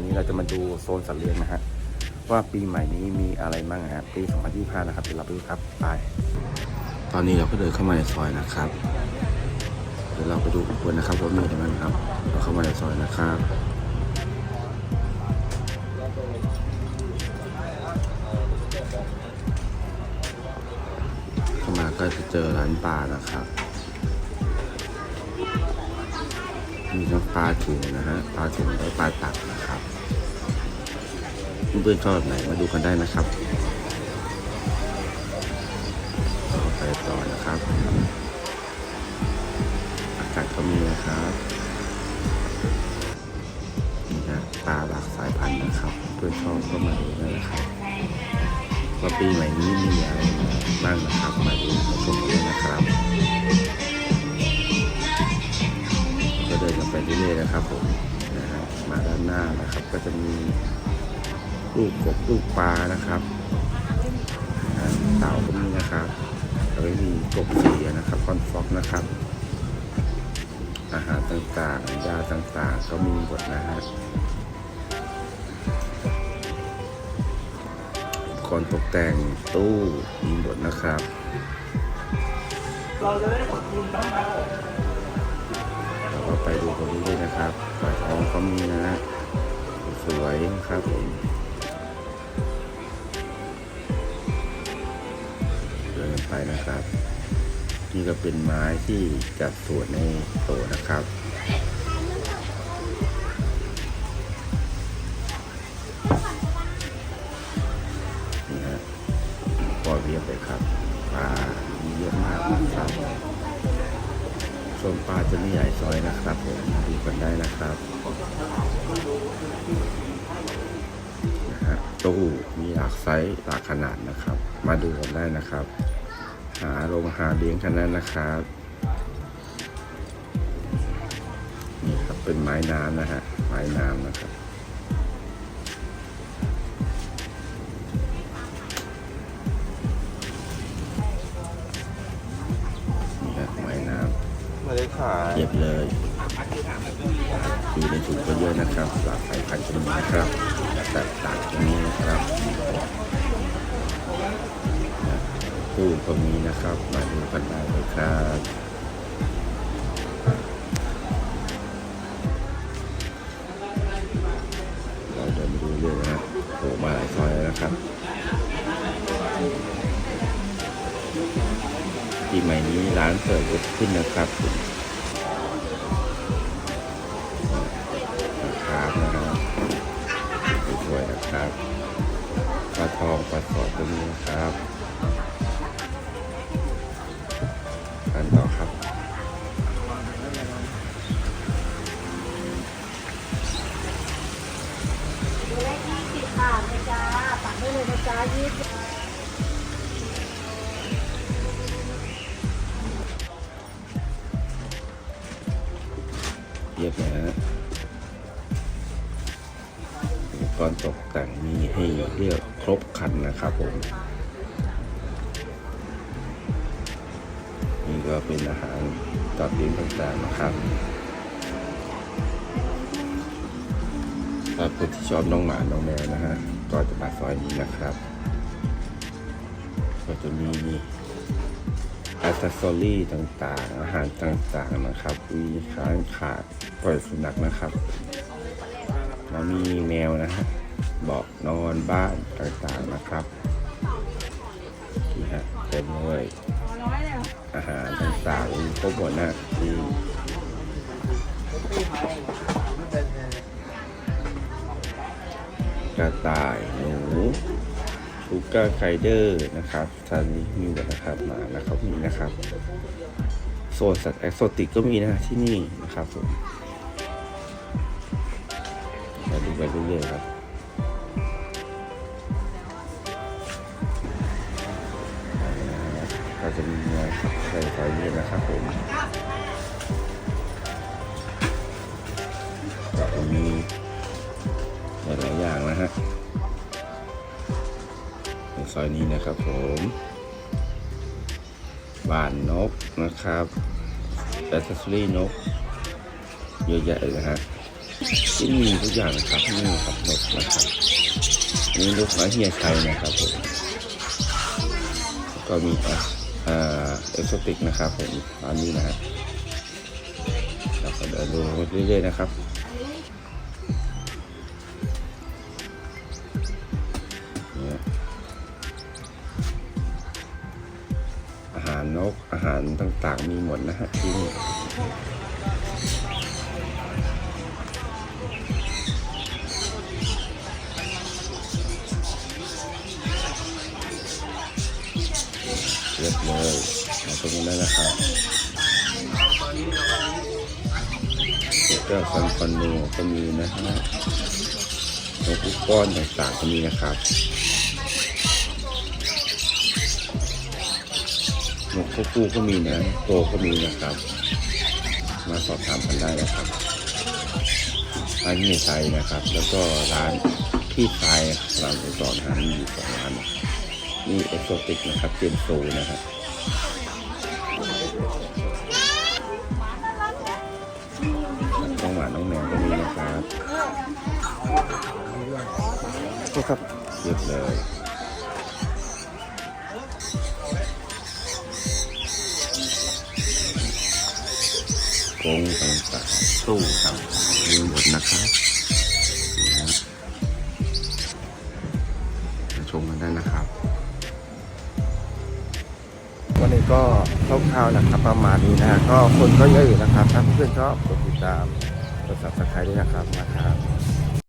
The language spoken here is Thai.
นนี้เราจะมาดูโซนสัตว์เลี้ยงนะฮะว่าปีใหม่นี้มีอะไรบ้างฮะปี2025นะครับเดี๋ยวเราไปดูครับไปตอนนี้เราก็เดินเข้ามาในซอยนะครับเดี๋ยวเราไปดูกรณ์นะครับว่ามีอะไรบ้างครับ เราเข้ามาในซอยนะครับเข้ามาก็จะเจอร้านปลานะครับ มีทั้งปลาถุงนะฮะปลาถุงและปลาตักนะครับเพื่อนๆชอบแบบไหนมาดูกันได้นะครับต่อไปต่อนะครับ อากาศก็มีนะครับนี่นะปลาหลากสายพันธุ์นะครับเพื่อนชอบก็มาดูได้นะครับว่าปีใหม่นี้มีอะไรบ้างนะครับ มาดูมาชมกันนะครับ นะครับผมนะฮะมาด้านหน้านะครับ ก็จะมีลูกกบลูกปลานะครับเต่าก็มีนะครับแล้วก็มีกบเสียนะครับคอนฟอกนะครับ อาหารต่างๆยาต่างๆ ก็มีหมดนะฮะอุปกรณ์ตกแต่งตู้มีหมดนะครับ เราก็ ไปดูตรงนี้ด้วยนะครับฝาทองก็มีนะฮะสวยครับผมเดินไปนะครับ นี่ก็เป็นไม้ที่จัดสวนในโตนะครับนี่ฮะปล่อยเรียบเลยครับปลาเยอะมากนะครับ ส่วนปลาจะไม่ใหญ่ซอยนะครับผมดูกันได้นะครับนะฮะตู้มีหลากไซส์หลากขนาดนะครับ มาดูกันได้นะครับ หาลงหาเลี้ยงกันได้นะครับนี่ครับเป็นไม้น้ำนะฮะไม้น้ำนะครับำไม่ได้ขาย เก็บเลยอยู่ในถุงก็เยอะนะครับหลากสายพันธุ์ก็มีนะครับแตกต่างตรงนี้นะครับตู้ก็มีนะครับ มาดูกันได้เลยครับเราเดินไปดูเรื่อยนะโผล่มาหลายซอยแล้วนะครับปีใหม่นี้ร้านเสิร์ฟเยอะขึ้นนะครับ ยี่สิบเรียบนะฮะอุปกรณ์ตกแต่งมีให้เรียกครบครันนะครับผม นี่ก็เป็นอาหารตัดเลี้ยงต่างๆนะครับถ้าคนที่ชอบน้องหมา น้องแมวนะฮะ ก็จะมาซอยนี้นะครับ ก็จะมีอัซซอรี่ต่างๆ อาหารต่างๆนะครับ มีค้างขาดปล่อยสุนัขนะครับแล้วมีแมวนะฮะบอกนอนบ้านต่างๆนะครับนี่ฮะเต็มเลยอาหารต่างๆมีครบหมดนะมีกระต่ายหนู ชูการ์ไคเดอร์นะครับทานนี้มีหมดนะครับมานะครับมีนะครับโซนสัตว์เอ็กโซติกก็มีนะที่นี่นะครับผมมาดูไปเรื่อยๆครับก็จะมีงานขับใส่ซอยนี้นะครับผมก็จะมีหลายๆอย่างนะฮะ ซอยนี้นะครับผมบ้านนกนะครับแอสเซสซอรี่นก เยอะแยะเลยนะฮะที่มีทุกอย่างนะครับนี่กับนกนะครับนี่ลูกค้าเฮียชัยนะครับผมก็มีอ่าเอ็กโซติกนะครับผมร้านนี้นะฮะเราก็เดินดูเรื่อยๆนะครับ ต่างๆ มีหมดนะฮะที่นี่เรียบเลยมาตรงนี้ได้นะครับเจ้าซันฟันนูก็มีนะฮะนกอุกก้อนต่างๆก็มีนะครับ นกคุกคูก็มีนะโตก็มีนะครับ มาสอบถามกันได้นะครับร้านเฮียชัยนะครับ แล้วก็ร้านพี่ชายร้านอุดรธานีอยู่สองร้านนะครับนี่เอ็กโซติกนะครับเจนโซนะครับน้องหมาน้องแมวก็มีนะครับก็ครับเรียบเลย กรงต่างๆสู้ต่างๆมีหมดนะครับมาชมกันได้นะครับ วันนี้ก็คร่าวๆนะครับ ประมาณนี้นะ ก็คนก็เยอะอยู่นะครับ ถ้าเพื่อนชอบกดติดตามกด subscribe ด้วยนะครับนะครับ